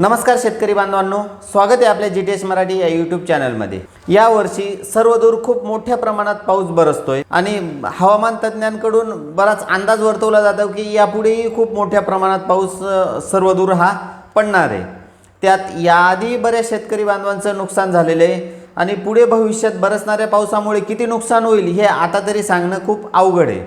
नमस्कार शेतकरी बांधवांनो स्वागत आहे आपल्या जी टी एस मराठी या यूट्यूब चॅनलमध्ये यावर्षी सर्वदूर खूप मोठ्या प्रमाणात पाऊस बरसतोय आणि हवामान तज्ज्ञांकडून बराच अंदाज वर्तवला जातो की यापुढेही खूप मोठ्या प्रमाणात पाऊस सर्वदूर हा पडणार आहे. त्यात याआधी बऱ्याच शेतकरी बांधवांचं नुकसान झालेलं आहे आणि पुढे भविष्यात बरसणाऱ्या पावसामुळे किती नुकसान होईल हे आता तरी सांगणं खूप अवघड आहे.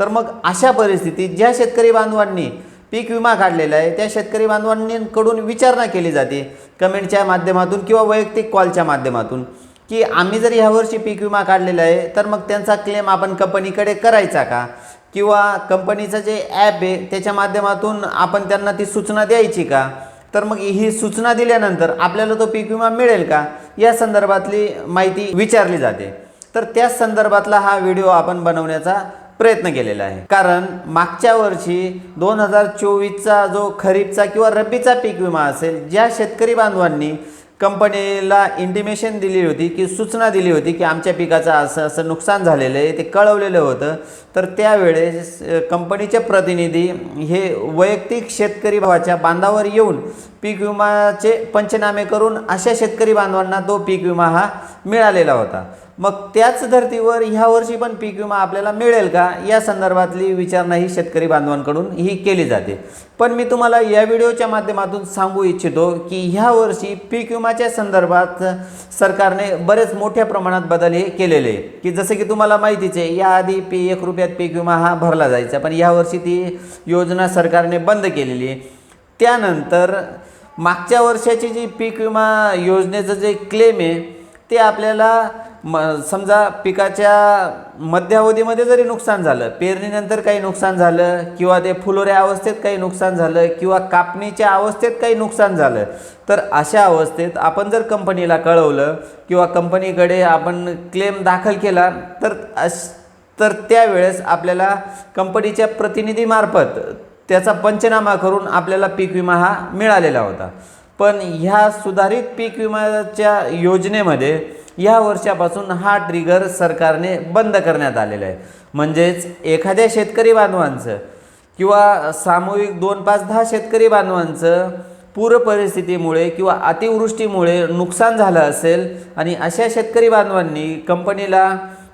तर मग अशा परिस्थितीत ज्या शेतकरी बांधवांनी पीक विमा काढलेला आहे. त्या शेतकरी बांधवांकडून विचारणा केली जाते कमेंटच्या माध्यमातून किंवा वैयक्तिक कॉलच्या माध्यमातून की आम्ही जर ह्यावर्षी पीक विमा काढलेला आहे तर मग त्यांचा क्लेम आपण कंपनीकडे करायचा का? किंवा कंपनीचं जे ॲप आहे त्याच्या माध्यमातून आपण त्यांना ती सूचना द्यायची का? तर मग ही सूचना दिल्यानंतर आपल्याला तो पीक विमा मिळेल का? या संदर्भातली माहिती विचारली जाते. तर त्याच संदर्भातला हा व्हिडिओ आपण बनवण्याचा प्रयत्न केलेला आहे. कारण मागच्या वर्षी दोन हजार चोवीसचा जो खरीपचा किंवा रब्बीचा पीक विमा असेल ज्या शेतकरी बांधवांनी कंपनीला इंटिमेशन दिली होती की सूचना दिली होती की आमच्या पिकाचं असं असं नुकसान झालेलं आहे ते कळवलेलं होतं. तर त्यावेळेस कंपनीचे प्रतिनिधी हे वैयक्तिक शेतकरी भावाच्या बांधावर येऊन पीक विमाचे पंचनामे करून अशा शेतकरी बांधवांना तो पीक विमा हा मिळालेला होता. मग त्याच धर्तीवर ह्या वर्षी पण पीक विमा आपल्याला मिळेल का? या संदर्भातली विचारणा ही शेतकरी बांधवांकडून ही केली जाते. पण मी तुम्हाला या व्हिडिओच्या माध्यमातून सांगू इच्छितो की ह्या वर्षी पीक विमाच्या संदर्भात सरकारने बरेच मोठ्या प्रमाणात बदल हे केलेले आहे की जसं की तुम्हाला माहितीच आहे याआधी पी एक रुपयात पीक विमा हा भरला जायचा पण यावर्षी ती योजना सरकारने बंद केलेली आहे. त्यानंतर मागच्या वर्षाची जी पीक विमा योजनेचं जे क्लेम आहे ते आपल्याला म समजा पिकाच्या मध्यावधीमध्ये जरी नुकसान झालं पेरणीनंतर काही नुकसान झालं किंवा ते फुलोऱ्या अवस्थेत काही नुकसान झालं किंवा कापणीच्या अवस्थेत काही नुकसान झालं तर अशा अवस्थेत आपण जर कंपनीला कळवलं किंवा कंपनीकडे आपण क्लेम दाखल केला तर अश तर त्यावेळेस आपल्याला कंपनीच्या प्रतिनिधीमार्फत त्याचा पंचनामा करून आपल्याला पीक विमा हा मिळालेला होता. पण ह्या सुधारित पीक विम्याच्या योजनेमध्ये या वर्षापासून हा ट्रिगर सरकारने बंद करण्यात आलेला आहे. म्हणजेच एखाद्या शेतकरी बांधवांचं किंवा सामूहिक दोन पाच दहा शेतकरी बांधवांचं पूर परिस्थितीमुळे किंवा अतिवृष्टीमुळे नुकसान झालं असेल आणि अशा शेतकरी बांधवांनी कंपनीला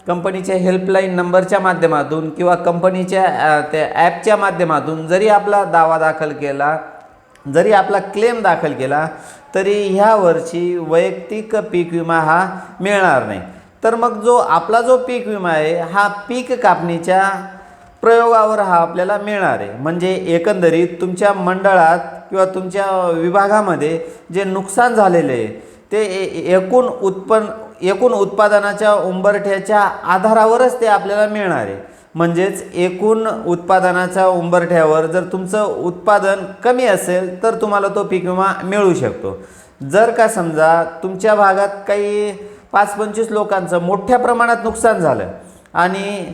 कंपनीच्या हेल्पलाईन नंबरच्या माध्यमातून किंवा कंपनीच्या त्या ॲपच्या माध्यमातून जरी आपला दावा दाखल केला जरी आपला क्लेम दाखल केला तरी ह्या वर्षी वैयक्तिक पीक विमा हा मिळणार नाही. तर मग जो आपला जो पीक विमा आहे हा पीक कापणीच्या प्रयोगावर हा आपल्याला मिळणार आहे. म्हणजे एकंदरीत तुमच्या मंडळात किंवा तुमच्या विभागामध्ये जे नुकसान झालेले आहे ते ए- एकूण उत्पन्न एकूण उत्पादनाच्या उंबरठ्याच्या आधारावरच ते आपल्याला मिळणार आहे. म्हणजेच एकूण उत्पादनाच्या उंबरठ्यावर जर तुमचं उत्पादन कमी असेल तर तुम्हाला तो पीक विमा मिळू शकतो. जर का समजा तुमच्या भागात काही पाच पंचवीस लोकांचं मोठ्या प्रमाणात नुकसान झालं आणि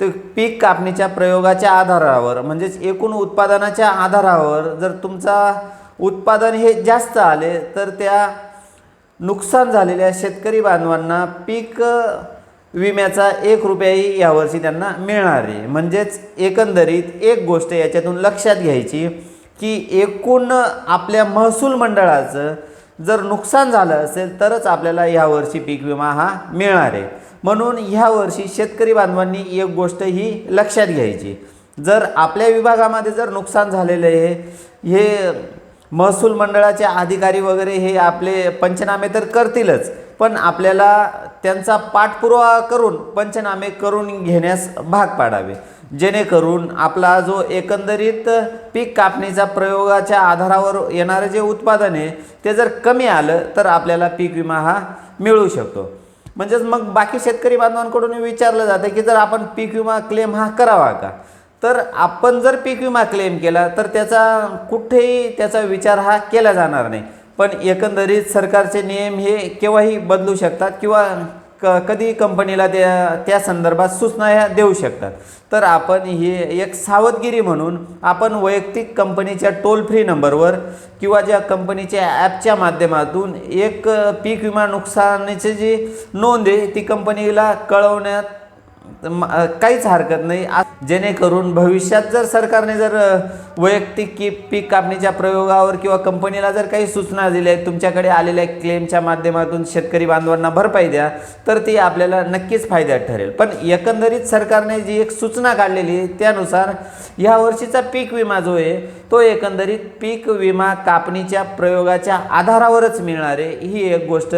ते पीक कापणीच्या प्रयोगाच्या आधारावर म्हणजेच एकूण उत्पादनाच्या आधारावर जर तुमचा उत्पादन हे जास्त आले तर त्या नुकसान झालेल्या शेतकरी बांधवांना पीक विम्याचा एक रुपयाही यावर्षी त्यांना मिळणार आहे म्हणजेच एकंदरीत एक गोष्ट याच्यातून लक्षात घ्यायची की एकूण आपल्या महसूल मंडळाचं जर नुकसान झालं असेल तरच आपल्याला यावर्षी पीक विमा हा मिळणार आहे. म्हणून ह्यावर्षी शेतकरी बांधवांनी एक गोष्ट ही लक्षात घ्यायची. जर आपल्या विभागामध्ये जर नुकसान झालेलं आहे हे महसूल मंडळाचे अधिकारी वगैरे हे आपले पंचनामे तर करतीलच पण आपल्याला त्यांचा पाठपुरावा करून पंचनामे करून घेण्यास भाग पाडावे. जेणेकरून आपला जो एकंदरीत पीक कापणीचा प्रयोगाच्या आधारावर येणारं जे उत्पादन आहे ते जर कमी आलं तर आपल्याला पीक विमा हा मिळू शकतो. म्हणजेच मग बाकी शेतकरी बांधवांकडून विचारलं जातं की जर आपण पीक विमा क्लेम हा करावा का? तर आपण जर पीक विमा क्लेम केला तर त्याचा कुठेही त्याचा विचार हा केला जाणार नाही. पण एकंदरीत सरकारचे नियम हे केव्हाही बदलू शकतात किंवा क कधी कंपनीला त्या त्या संदर्भात सूचना ह्या देऊ शकतात. तर आपण ही एक सावधगिरी म्हणून आपण वैयक्तिक कंपनीच्या टोल फ्री नंबरवर किंवा ज्या कंपनीच्या ॲपच्या माध्यमातून एक पीक विमा नुकसानीची जी नोंद आहे ती कंपनीला कळवण्यात काहीच हरकत नाही. आज जेणेकरून भविष्यात जर सरकारने जर वैयक्तिक की पीक कापणीच्या प्रयोगावर किंवा कंपनीला जर काही सूचना दिल्या आहेत तुमच्याकडे आलेल्या क्लेमच्या माध्यमातून शेतकरी बांधवांना भरपाई द्या तर ती आपल्याला नक्कीच फायद्यात ठरेल. पण एकंदरीत सरकारने जी एक सूचना काढलेली आहे त्यानुसार ह्या वर्षीचा पीक विमा जो आहे तो एकंदरीत पीक विमा कापणीच्या प्रयोगाच्या आधारावरच मिळणार आहे ही एक गोष्ट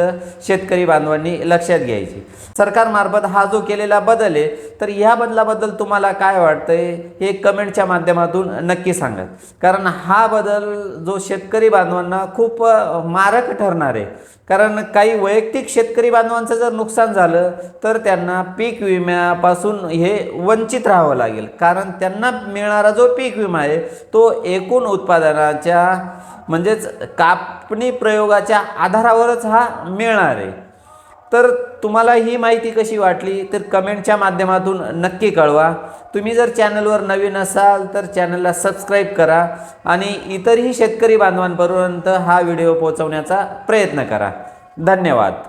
शेतकरी बांधवांनी लक्षात घ्यायची. सरकारमार्फत हा जो केलेला बदल आहे तर ह्या बदलाबद्दल तुम्हाला काय वाटतंय हे कमेंटच्या माध्यमातून नक्की सांगा. कारण हा बदल जो शेतकरी बांधवांना खूप मारक ठरणार आहे. कारण काही वैयक्तिक शेतकरी बांधवांचं जर नुकसान झालं तर त्यांना पीक विम्यापासून हे वंचित राहावं लागेल. कारण त्यांना मिळणारा जो पीक विमा आहे तो एक एकूण उत्पादनाच्या म्हणजेच कापणी प्रयोगाच्या आधारावरच हा मिळणार आहे. तर तुम्हाला ही माहिती कशी वाटली तर कमेंटच्या माध्यमातून नक्की कळवा. तुम्ही जर चॅनलवर नवीन असाल तर चॅनलला सबस्क्राईब करा आणि इतरही शेतकरी बांधवांपर्यंत हा व्हिडिओ पोहोचवण्याचा प्रयत्न करा. धन्यवाद.